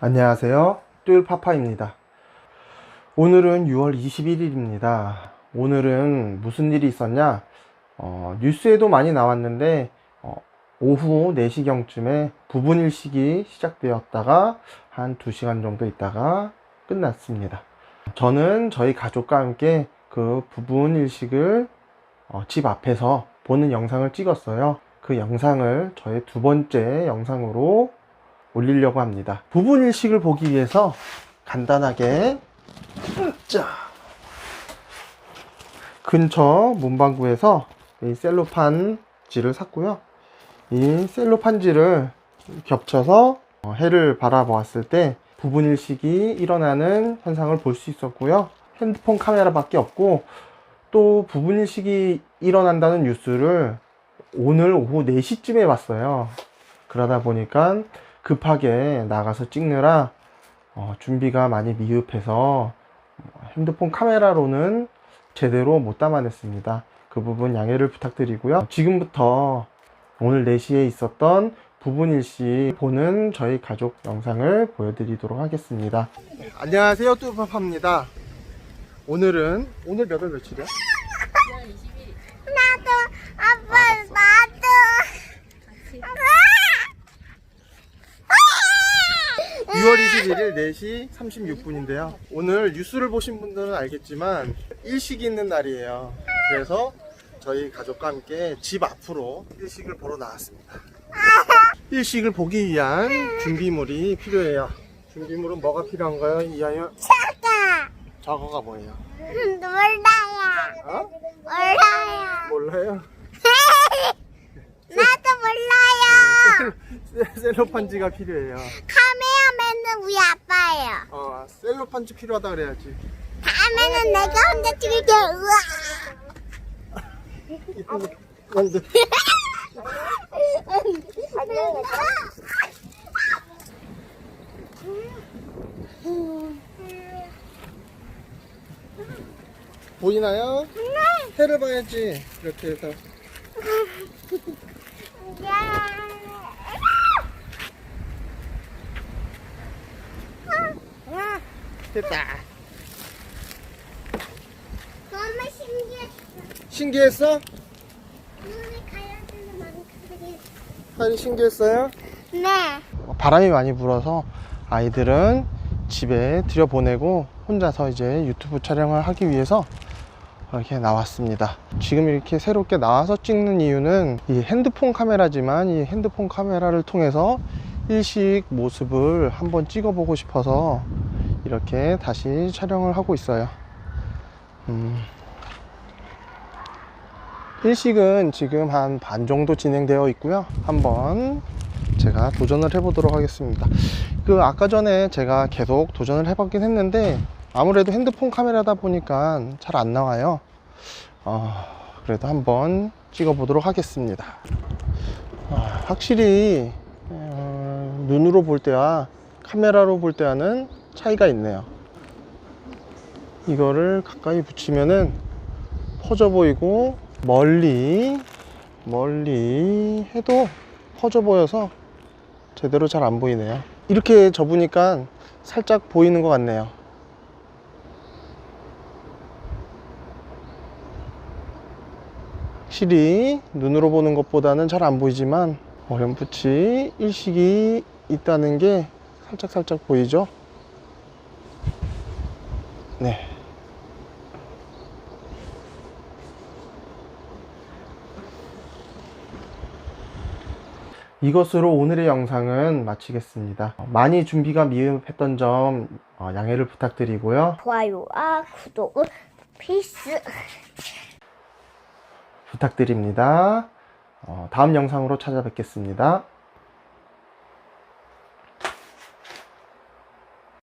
안녕하세요. 뚠파파입니다. 오늘은 6월 21일입니다. 오늘은 무슨 일이 있었냐? 어, 뉴스에도 많이 나왔는데, 어, 오후 4시경쯤에 부분 일식이 시작되었다가 한 2시간 정도 있다가 끝났습니다. 저는 저희 가족과 함께 그 부분 일식을 어, 집 앞에서 보는 영상을 찍었어요. 그 영상을 저의 두 번째 영상으로 올리려고 합니다. 부분 일식을 보기 위해서 간단하게 자 근처 문방구에서 이 셀로판 지를 샀고요. 이 셀로판 지를 겹쳐서 어, 해를 바라보았을 때 부분 일식이 일어나는 현상을 볼 수 있었고요. 핸드폰 카메라밖에 없고 또 부분 일식이 일어난다는 뉴스를 오늘 오후 4시쯤에 봤어요. 그러다 보니까 급하게 나가서 찍느라 어, 준비가 많이 미흡해서 핸드폰 카메라로는 제대로 못 담아냈습니다. 그 부분 양해를 부탁드리고요. 지금부터 오늘 4시에 있었던 부분 일시 보는 저희 가족 영상을 보여드리도록 하겠습니다. 안녕하세요, 뚜파파입니다. 오늘은 오늘 몇월 며칠이야? 나도 아빠 나도 6월 21일 4시 36분인데요. 오늘 뉴스를 보신 분들은 알겠지만 일식이 있는 날이에요. 그래서 저희 가족과 함께 집 앞으로 일식을 보러 나왔습니다. 일식을 보기 위한 준비물이 필요해요. 준비물은 뭐가 필요한가요, 이하연? 차가 저거가 뭐예요? 몰라요 어? 몰라요 몰라요? 나도 몰라요 셀- 셀로판지가 필요해요. 카메 라맨은 우리 아빠예요 어, 셀로판지 필요하다 그래야지. 다음에는 내가 혼자 찍을게 우와 안 돼. 보이나요? 해를 봐야지. 이렇게 해서. 됐다. 너무 신기했어 신기했어? 만큼 하이 신기했어요? 네 바람이 많이 불어서 아이들은 집에 들여보내고 혼자서 이제 유튜브 촬영을 하기 위해서 이렇게 나왔습니다. 지금 이렇게 새롭게 나와서 찍는 이유는 이 핸드폰 카메라지만 이 핸드폰 카메라를 통해서 일식 모습을 한번 찍어보고 싶어서 이렇게 다시 촬영을 하고 있어요. 음. 일식은 지금 한 반 정도 진행되어 있고요. 한번 제가 도전을 해 보도록 하겠습니다. 그 아까 전에 제가 계속 도전을 해 봤긴 했는데 아무래도 핸드폰 카메라다 보니까 잘 안 나와요. 어, 그래도 한번 찍어 보도록 하겠습니다. 아, 확실히 어, 눈으로 볼 때와 카메라로 볼 때와는 차이가 있네요. 이거를 가까이 붙이면은 퍼져 보이고 멀리 멀리 해도 퍼져 보여서 제대로 잘 안 보이네요. 이렇게 접으니까 살짝 보이는 것 같네요. 확실히 눈으로 보는 것보다는 잘 안 보이지만 어렴풋이 일식이 있다는 게 살짝 살짝 보이죠? 네. 이것으로 오늘의 영상은 마치겠습니다. 많이 준비가 미흡했던 점 어, 양해를 부탁드리고요. 좋아요와 구독은 필수 부탁드립니다. 어, 다음 영상으로 찾아뵙겠습니다.